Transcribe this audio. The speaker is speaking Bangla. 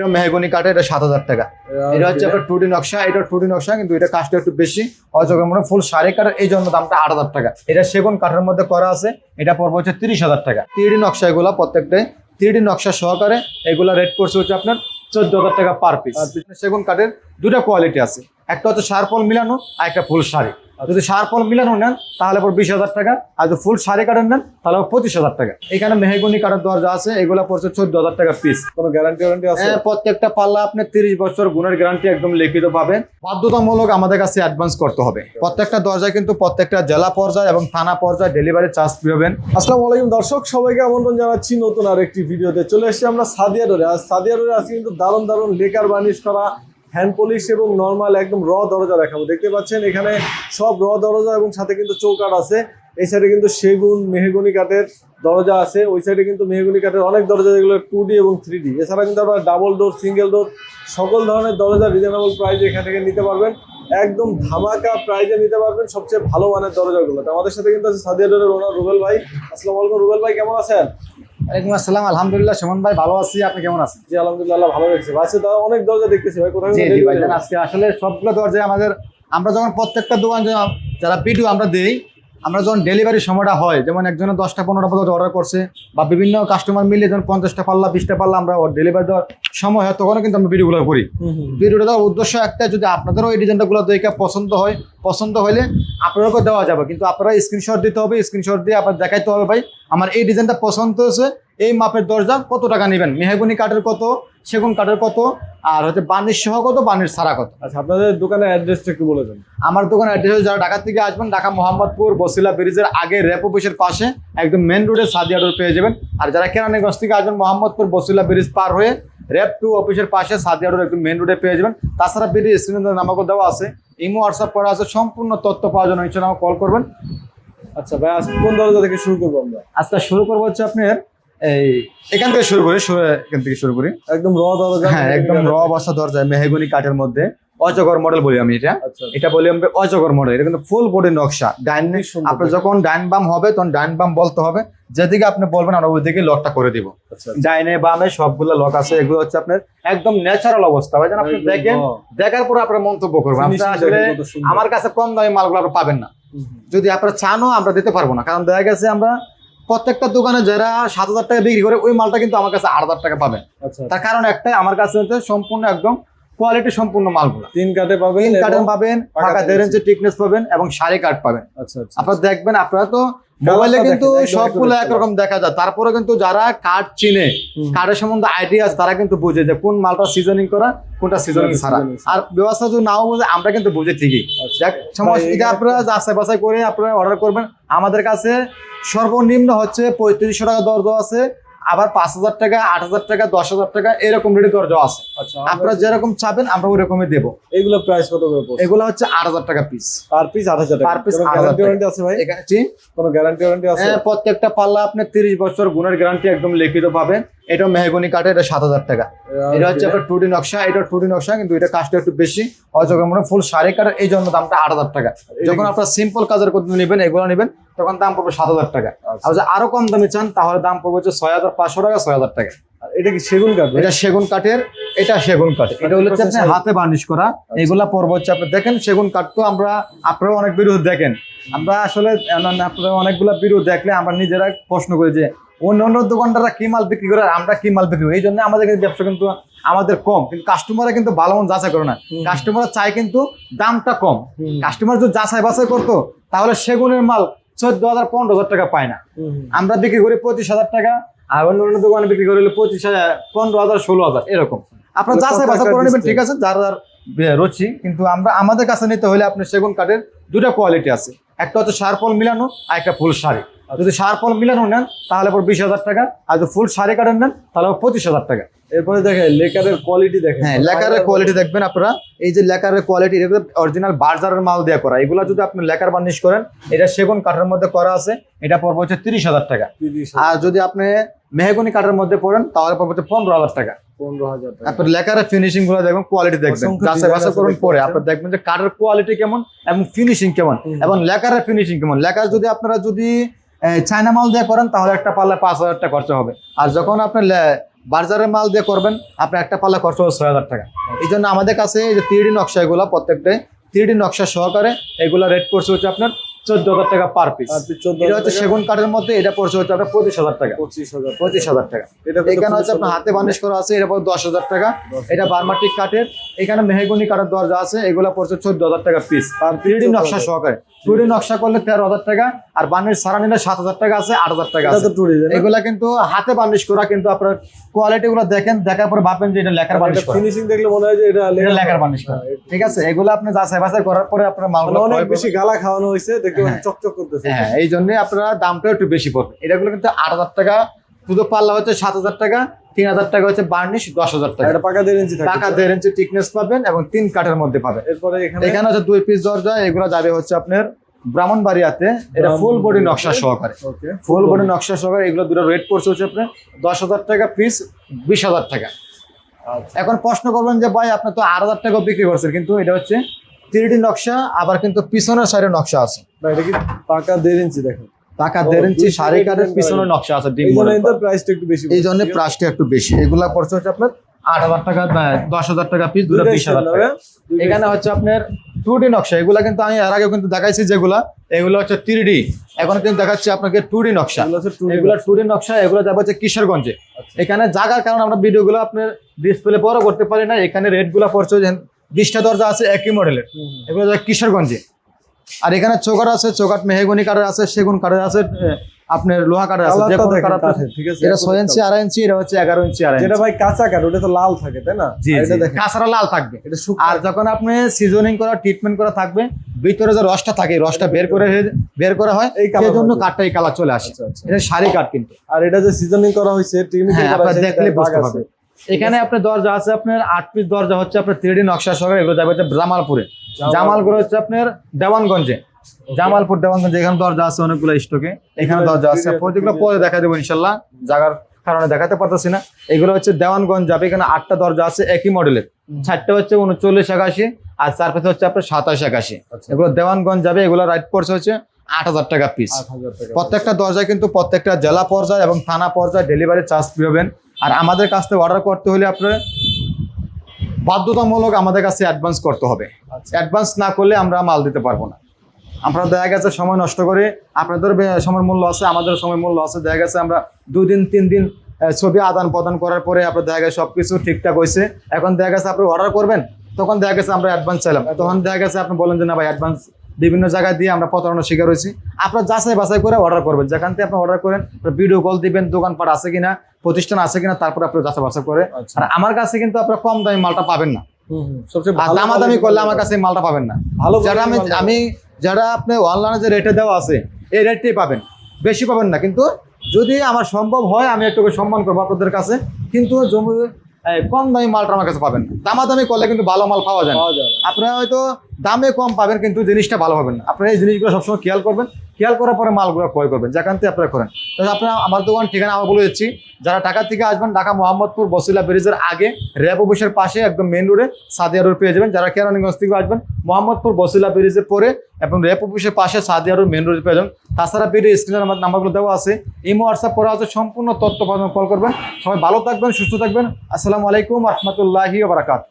এটা মেহগনি কাঠে এটা সাত হাজার টাকা। এটা হচ্ছে আপনার টুটি নকশা এটা টুডি নকশা কিন্তু এটা কাজটা একটু বেশি। অজগর মনে ফুল সাড়ে কাঠের এই জন্য দামটা আট হাজার টাকা। এটা সেগুন কাঠের মধ্যে করা আছে এটা পড়বে হচ্ছে তিরিশ হাজার টাকা। থ্রিডি নকশা এগুলো প্রত্যেকটাই থ্রিডি নকশা সহকারে এগুলো রেট করছে হচ্ছে আপনার চোদ্দ হাজার টাকা পার পিস। সেগুন কাঠের দুটা কোয়ালিটি আছে। একটা হচ্ছে সারপল মিলানো আর একটা ফুল শাড়ি। যদি সারপল মিলানো নেন তাহলে পর বিশ হাজার টাকা। আর যদি ফুল শাড়ি কাঠের নেন তাহলে পঁচিশ হাজার টাকা। এখানে মেহগনি কাটার দরজা আছে এগুলা পড়ছে চোদ্দ হাজার টাকা পিস কোনো গ্যারান্টি ওয়ারেন্টি আছে? হ্যাঁ, প্রত্যেকটা পাল্লা আপনি তিরিশ বছর গুণের গ্যারান্টি একদম লিখিত পাবেন। বাধ্যতামূলক আমাদের কাছে অ্যাডভান্স করতে হবে। প্রত্যেকটা দরজায় কিন্তু প্রত্যেকটা জেলা পর্যায়ে এবং থানা পর্যায়ে ডেলিভারি চার্জ পাবেন। আসসালামু আলাইকুম দর্শক সবাইকে আমন্ত্রণ জানাচ্ছি নতুন আর একটি ভিডিওতে। চলে এসেছি আমরা সাদিয়া রোডে। আর সাদিয়া রোডে আজকে কিন্তু দারুণ দারুণ লেকার বার্নিশ করা হ্যান্ড পলিশ এবং নর্মাল একদম র দরজা দেখাবো। দেখতে পাচ্ছেন এখানে সব র দরজা এবং সাথে কিন্তু চৌকাট আছে। এই সাইডে কিন্তু সেগুন, মেহগনি কাঠের দরজা আছে। ওই সাইডে কিন্তু মেহগনি কাঠের অনেক দরজা, যেগুলো টু ডি এবং থ্রি ডি এছাড়া কিন্তু আপনারা ডাবল ডোর সিঙ্গেল ডোর সকল ধরনের দরজা রিজনেবল প্রাইস এখান থেকে নিতে পারবেন। একদম ধামাকা প্রাইজে নিতে পারবেন সবচেয়ে ভালো মানের দরজাগুলো আমাদের সাথে কিন্তু আছে সাদিয়া ডোরের ওনার রুবেল ভাই। আসসালামু আলাইকুম রুবেল ভাই, কেমন আছেন? ওয়ালাইকুম আসসালাম আলহামদুলিল্লাহ সুমন ভাই ভালো আছি। আপনি কেমন আছেন? জি আলহামদুলিল্লাহ ভালো লাগছে ভাই তো অনেক দরজা দেখতেছি ভাই কোথায় জি delivery আজকে আসলে সবগুলো দরজায় আমাদের আমরা যখন প্রত্যেকটা দোকান যারা ভিডিও আমরা দেই আমরা যখন ডেলিভারি সময়টা হয় যেমন একজনের দশটা পনেরোটা পর্যন্ত অর্ডার করছে বা বিভিন্ন কাস্টমার মিলে যখন পঞ্চাশটা পাল্লা বিশটা পাল্লা আমরা ডেলিভারি দেওয়ার সময় হয় তখনও কিন্তু আমরা ভিডিওগুলো করি। ভিডিওটা দেওয়ার উদ্দেশ্য একটা যদি আপনাদেরও এই ডিজাইনটাগুলো দেখে পছন্দ হয় পছন্দ হলে আপনাদেরকে দেওয়া যাবে কিন্তু আপনারা স্ক্রিনশট দিতে হবে স্ক্রিনশট দিয়ে আপনার দেখাইতে হবে ভাই আমার এই ডিজাইনটা পছন্দ হয়েছে এই মাপের দরজা কত টাকা নেবেন? মেহগুনি কাঠের কত? সেগুন কাঠের কত? আর হচ্ছে বানির সহ কত? বানির ছাড়া কত? আচ্ছা আপনাদের দোকানের অ্যাড্রেসটা একটু বলে দেন। আমার দোকানের অ্যাড্রেস যারা ঢাকা থেকে আসবেন ঢাকা মোহাম্মদপুর বসিলা ব্রিজের আগে র্যাপ অফিসের পাশে একদম মেন রোডে সাদিয়া রোড পেয়ে যাবেন। আর যারা কেরানীগঞ্জ থেকে আসবেন মোহাম্মদপুর বসিলা ব্রিজ পার হয়ে র্যাপ টু অফিসের পাশে সাদিয়া রোড একদম মেন রোডে পেয়ে যাবেন। তাছাড়া ব্রিজ স্ক্রিনের নামাকও দেওয়া আছে। ইমো হোয়াটসঅ্যাপ করা আছে। সম্পূর্ণ তথ্য পাওয়ার জন্য আমাকে কল করবেন। আচ্ছা ভাই আজকে কোন দরজা থেকে শুরু করব আমরা? আজকে শুরু করব হচ্ছে আপনার এই এখান থেকে শুরু করি এখান থেকে শুরু করি। একদম র দরজা হ্যাঁ একদম র দরজা মেহগুনি কাঠের মধ্যে। অজগর মডেল বলি আমি এটা। আচ্ছা এটা বলি আমরা অজগর মডেল এটা কিন্তু ফুল বডি নকশা। ডাইন। আপনার যখন ডাইন বাম হবে তখন ডাইন বাম বলতে হবে। যেদিকে আপনি বলবেন আমরা ওই দিকে লকটা করে দিব। আচ্ছা ডাইনে বামে সবগুলো লক আছে। এগুলো হচ্ছে আপনার একদম ন্যাচারাল অবস্থা। ভাই আপনি দেখেন। দেখার পরে আপনার মন্তব্য করবেন। আপনি আসলে। আমার কাছে কম দামি মালগুলো আপনি পাবেন না। যদি আপনারা চানও আমরা দিতে পারব না। কারণ দেখা গেছে আমরা প্রত্যেকটা দোকানে যারা সাত হাজার টাকা বিক্রি করে ওই মালটা কিন্তু আমার কাছে আট হাজার টাকা পাবেন আচ্ছা। তার কারণ একটাই আমার কাছে সম্পূর্ণ একদম কোয়ালিটি সম্পূর্ণ মালগুলো। তিন কাটে পাবেন এবং- কার্টন পাবেন পাকা দেড় ইঞ্চি টিকনেস পাবেন এবং সাড়ে কাঠ পাবেন। আচ্ছা আচ্ছা। আপনারা দেখবেন আপনারা তো মোবাইলে কিন্তু সবগুলো একরকম দেখা যায়। তারপরে কিন্তু যারা কাঠ চিনে। কাঠের সম্বন্ধে আইডিয়া আছে তারা কিন্তু বুঝে যে কোন মালটা সিজনিং করা কোনটা সিজনিং ছাড়া। আর ব্যবস্থা যদি নাও বুঝে আমরা কিন্তু বুঝে ঠিকই। দেখ সমস্যা এটা আপনারা যাচাই বাছাই করে আপনারা অর্ডার করবেন। আমাদের কাছে সর্বনিম্ন হচ্ছে পঁয়ত্রিশশো টাকা দরজা আছে। আবার পাঁচ হাজার টাকা আট হাজার টাকা দশ হাজার টাকা এরকম রেডি দরজা আছে। আচ্ছা আপনারা যেরকম চাবেন আমরা ওরকমই রকমই দেবো। এগুলো প্রাইস কত করে এগুলো হচ্ছে আট হাজার টাকা পিস পার পিস আট হাজার পার পিস টাকা। 8,000 গ্যারান্টি আছে ভাই? এখানে কোনো গ্যারান্টি ওয়ারেন্টি আছে? প্রত্যেকটা পাল্লা আপনি তিরিশ বছর গুণের গ্যারান্টি একদম লিখিত পাবেন। এটা মেহগনি কাঠে এটা সাত হাজার টাকা। এটা হচ্ছে আপনার টুডি নকশা এটা টুডি নকশা কিন্তু এটা কাজটা একটু বেশি। অজগর মানে ফুল শাড়ি কাঠের এই জন্য দামটা আট হাজার টাকা। যখন আপনার সিম্পল কাজের করতে নেবেন এগুলো নেবেন তখন দাম পড়বে সাত হাজার টাকা। আচ্ছা। আর যদি আরও কম দামে চান তাহলে দাম পড়বে হচ্ছে ছয় হাজার পাঁচশো টাকা ছয় হাজার টাকা। এটা কি সেগুন কাঠ? এটা সেগুন কাঠের এটা সেগুন কাঠ। এটা হচ্ছে আপনার হাতে বার্নিশ করা। এগুলা পর্ব হচ্ছে আপনি দেখেন সেগুন কাঠ তো আমরা আপনারা অনেক বিরোধ দেখেন। আমরা আসলে আপনারা অনেকগুলা বিরোধ দেখলে আমরা নিজেরা প্রশ্ন করি যে অন্য অন্য দোকানদাররা কি মাল বিক্রি করে আমরা কি মাল বিক্রি করি? এই জন্য আমাদের কিন্তু ব্যবসা কিন্তু আমাদের কম। কিন্তু কাস্টমাররা কিন্তু ভালো মন যাচাই করে না। কাস্টমাররা চায় কিন্তু দামটা কম। কাস্টমার যদি যাচাই বাছাই করতো তাহলে সেগুনের মাল চোদ্দ হাজার পনেরো হাজার টাকা পায় না। আমরা বিক্রি করি পঁচিশ হাজার টাকা আর অন্য অন্য দোকানে বিক্রি করি পঁচিশ হাজার পনেরো হাজার ষোলো হাজার এরকম। আপনার যাচাই বাছাই করে নেবেন ঠিক আছে? যার যার রুচি। কিন্তু আমরা আমাদের কাছে নিতে হলে আপনার সেগুন কাঠের দুটা কোয়ালিটি আছে। একটা হচ্ছে সারপল মিলানো আর একটা ফুল শাড়ি। যদি সারপল মিলানো নেন তাহলে পর বিশ হাজার টাকা। আর যদি ফুল শাড়ি কাটেন নেন তাহলে পঁচিশ হাজার টাকা। এরপরে দেখেন লেকারের কোয়ালিটি দেখেন। হ্যাঁ লেকারের কোয়ালিটি দেখবেন আপনারা। এই যে লেকারের কোয়ালিটি এটা অরিজিনাল বাজারের মাল দেওয়া করা। এগুলো যদি আপনি লেকার বার্নিশ করেন এটা সেগুন কাঠের মধ্যে করা আছে এটা পড়বে হচ্ছে তিরিশ হাজার টাকা। আর যদি আপনি মেহগুনি কাঠের মধ্যে পড়েন তাহলে পড়বে হচ্ছে পনেরো হাজার টাকা। পনেরো হাজার টাকা। আপনার লেখারের ফিনিশিংগুলো দেখবেন কোয়ালিটি দেখবেন। যাচাই বাছাই করুন পরে। আপনার দেখবেন যে কাঠের কোয়ালিটি কেমন এবং ফিনিশিং কেমন এবং লেখারের ফিনিশিং কেমন। লেখার যদি আপনারা যদি চায়না মাল দিয়ে করেন তাহলে একটা পাল্লা পাঁচ হাজার টাকা খরচা হবে। আর যখন আপনার বাজারের মাল দিয়ে করবেন আপনার একটা পাল্লা খরচ হবে ছয় হাজার টাকা। এই জন্য আমাদের কাছে এই যে থ্রি নকশা এগুলো প্রত্যেকটাই থ্রি নকশা সহকারে এগুলো রেট করছে হচ্ছে আপনার চোদ্দ হাজার টাকা পার পিস এটা হচ্ছে সেগুন কাঠের মধ্যে এটা পড়ছে হচ্ছে আপনার পঁচিশ হাজার টাকা। পঁচিশ হাজার পঁচিশ হাজার টাকা। এটা এখানে হচ্ছে আপনার হাতে বার্নিশ করা আছে এটা পড়ছে দশ হাজার টাকা। এটা বার্মাটিক কাঠের। এখানে মেহগুনি কাঠের দরজা আছে এগুলো পড়ছে চোদ্দ হাজার টাকা পিস আর থ্রি নকশা সহকারে। নকশা করলে তেরো হাজার টাকা আর সারা নিলে সাত হাজার টাকা আছে আট হাজার টাকা আছে। এগুলা কিন্তু হাতে করা কিন্তু আপনার কোয়ালিটি গুলো দেখেন দেখার পরে ভাববেন যে এটা লেখার করা। ফিনিশিং দেখলে মনে হয় যে এটা লেখার বার্নিশ করা। হ্যাঁ, ঠিক আছে এগুলো আপনি যাচাই বাছাই করার পরে আপনার মানে মালগুলো অনেক বেশি গালা খাওয়ানো হয়েছে দেখতে হ্যাঁ। চকচক করতেছে। হ্যাঁ এই জন্যই আপনারা দামটাও একটু বেশি পড়বে। এটাগুলো কিন্তু আট হাজার টাকা শুধু পাল্লা হচ্ছে সাত হাজার টাকা তিন হাজার টাকা হচ্ছে বার্নিশ দশ হাজার টাকা। এটা পাকা দেড় ইঞ্চি থাকে। দেড় ইঞ্চি টিকনেস পাবেন এবং তিন কাঠের মধ্যে পাবেন। এরপরে এখানে এখানে হচ্ছে দুই পিস দরজা এগুলো যাবে হচ্ছে আপনার ব্রাহ্মণবাড়িয়াতে। এটা ফুল বডি নকশা সহকারে। ফুল বডি নকশা সহকারে এগুলো দুটো রেট পড়ছে হচ্ছে আপনার দশ হাজার টাকা পিস বিশ হাজার টাকা। আচ্ছা। এখন প্রশ্ন করবেন যে ভাই আপনি তো আট হাজার টাকা বিক্রি করছেন কিন্তু এটা হচ্ছে থ্রি নকশা আবার কিন্তু পিছনের সাইডে নকশা আছে। এটা কি পাকা দেড় ইঞ্চি দেখেন। দেড় ইঞ্চি সাড়ে কাঠের পিছনে নকশা আছে ডিম। প্রাইসটা একটু বেশি এই জন্য প্রাইসটা একটু বেশি। এগুলা পড়ছে হচ্ছে আপনার আট হাজার টাকা দশ হাজার টাকা পিস দুটো বিশ হাজার টাকা। এখানে হচ্ছে আপনার টু ডি নকশা। এগুলা কিন্তু আমি এর আগে কিন্তু দেখাইছি যেগুলা। এগুলো হচ্ছে থ্রি ডি এখন কিন্তু দেখাচ্ছি আপনাকে টু ডি নকশা। এগুলো টু ডি নকশা। এগুলো যাবে হচ্ছে কিশোরগঞ্জে। আচ্ছা। এখানে জায়গার কারণে আমরা ভিডিওগুলো আপনার ডিসপ্লে বড় করতে পারি না। এখানে রেটগুলো পড়ছে বিশটা দরজা আছে একই মডেলের। এগুলো কিশোরগঞ্জে। আর এখানে চৌকাট আছে চৌকাট মেহগনি কাঠের আছে সেগুন কাঠের আছে আপনার লোহা কাঠের আছে যে কোনো কাঠ আছে। ঠিক আছে। এটা ছয় ইঞ্চি আড়াই ইঞ্চি এটা হচ্ছে এগারো ইঞ্চি আড়াই যেটা ভাই কাঁচা কাঠ ওটা তো লাল থাকে তাই না? এটা দেখেন। কাঁচরা লাল থাকবে। এটা আর যখন আপনি সিজনিং করা ট্রিটমেন্ট করা থাকবে ভিতরে যে রসটা থাকে রসটা বের করে বের করা হয় এই সেই জন্য। কাঠটা এই কালার চলে আসে। আচ্ছা আচ্ছা। এটা শাড়ি কাঠ কিন্তু। আর এটা যে সিজনিং করা হয়েছে টিমিটি হ্যাঁ দেখলে বুঝতে পারবে। এখানে আপনার দরজা আছে আপনার আট পিস দরজা হচ্ছে আপনার থ্রিডি নকশা সহ এগুলো যাবে হচ্ছে জামালপুরে। জামালপুর। হচ্ছে আপনার দেওয়ানগঞ্জে। জামালপুর দেওয়ানগঞ্জে এখানে দরজা আছে অনেকগুলো স্টকে এখানে দরজা আছে। প্রতিগুলো পরে দেখা দেবো ইনশাল্লাহ। জায়গার কারণে দেখাতে পারতেছি না। এগুলো হচ্ছে দেওয়ানগঞ্জ যাবে। এখানে আটটা দরজা আছে একই মডেলের চারটে হচ্ছে উনচল্লিশ একাশি আর চার পাশে হচ্ছে আপনার সাতাশ একাশি। আচ্ছা। এগুলো দেওয়ানগঞ্জ যাবে। এগুলো রাইট পড়ছে হচ্ছে আট হাজার টাকা পিস প্রত্যেকটা দরজায় কিন্তু প্রত্যেকটা জেলা পর্যায়ে এবং থানা পর্যায়ে ডেলিভারি চার্জ পাবেন। আর আমাদের কাছ থেকে অর্ডার করতে হলে আপনার বাধ্যতামূলক আমাদের কাছে অ্যাডভান্স করতে হবে। আচ্ছা। অ্যাডভান্স না করলে আমরা মাল দিতে পারব না। আপনারা দেখা গেছে সময় নষ্ট করে আপনাদের সময় মূল্য আছে আমাদের সময় মূল্য আছে দেখা গেছে আমরা দুই দিন তিন দিন ছবি আদান প্রদান করার পরে আপনার দেখা গেছে সব কিছু ঠিকঠাক হয়েছে। এখন দেখা গেছে আপনি অর্ডার করবেন তখন দেখা গেছে আমরা অ্যাডভান্স চাইলাম। তখন দেখা গেছে আপনি বলেন যে না ভাই অ্যাডভান্স বিভিন্ন জায়গায় দিয়ে আমরা প্রতারণার শিকার হয়েছি। আপনার যাচাই বাছাই করে অর্ডার করবেন। যেখান থেকে আপনি অর্ডার করেন ভিডিও কল দিবেন দোকানপাট আছে কিনা প্রতিষ্ঠান আছে কিনা তারপরে আপনি যাচাই বাছাই করে। আচ্ছা। আর আমার কাছে কিন্তু আপনার কম দামি মালটা পাবেন না। দামাদামি করলে আমার কাছে মালটা পাবেন না। ভালো যারা আমি আমি যারা আপনি অনলাইনে যে রেটে দেওয়া আছে এই রেটটাই পাবেন। বেশি পাবেন না। কিন্তু যদি আমার সম্ভব হয় আমি একটু সম্মান করব আপনাদের কাছে। কিন্তু জমি কম দামি মালটা আমার কাছে পাবেন। দামা দামি করলে কিন্তু ভালো মাল পাওয়া যায় পাওয়া যায় না। আপনারা হয়তো দামে কম পাবেন কিন্তু জিনিসটা ভালো পাবেন না। আপনারা এই জিনিসগুলো সবসময় খেয়াল করবেন। খেয়াল করার পরে মালগুলো ক্রয় করবেন, যেখান থেকে আপনারা করেন। তাহলে আপনারা, আমার দোকান ঠিকানা আমার বলে দিচ্ছি, যারা ঢাকা থেকে আসবেন, ঢাকা মোহাম্মদপুর বসিলা ব্রিজের আগে, র্যাব অফিসের পাশে একদম মেন রোডে সাদিয়া রোড পেয়ে যাবেন। যারা কেরানীগঞ্জ থেকে আসবেন, মোহাম্মদপুর বসিলা ব্রিজের পরে এবং র্যাব অফিসের পাশে সাদিয়া রোড মেন রোডে পেয়ে যাবেন। তাছাড়া ভিডিও স্ক্রিনের আমার নাম্বারগুলো দেওয়া আছে, ইমো হোয়াটসঅ্যাপ করা আছে, সম্পূর্ণ তথ্য কল করবেন। সবাই ভালো থাকবেন, সুস্থ থাকবেন। আসসালামু আলাইকুম, রহমতুল্লাহি বারাকাত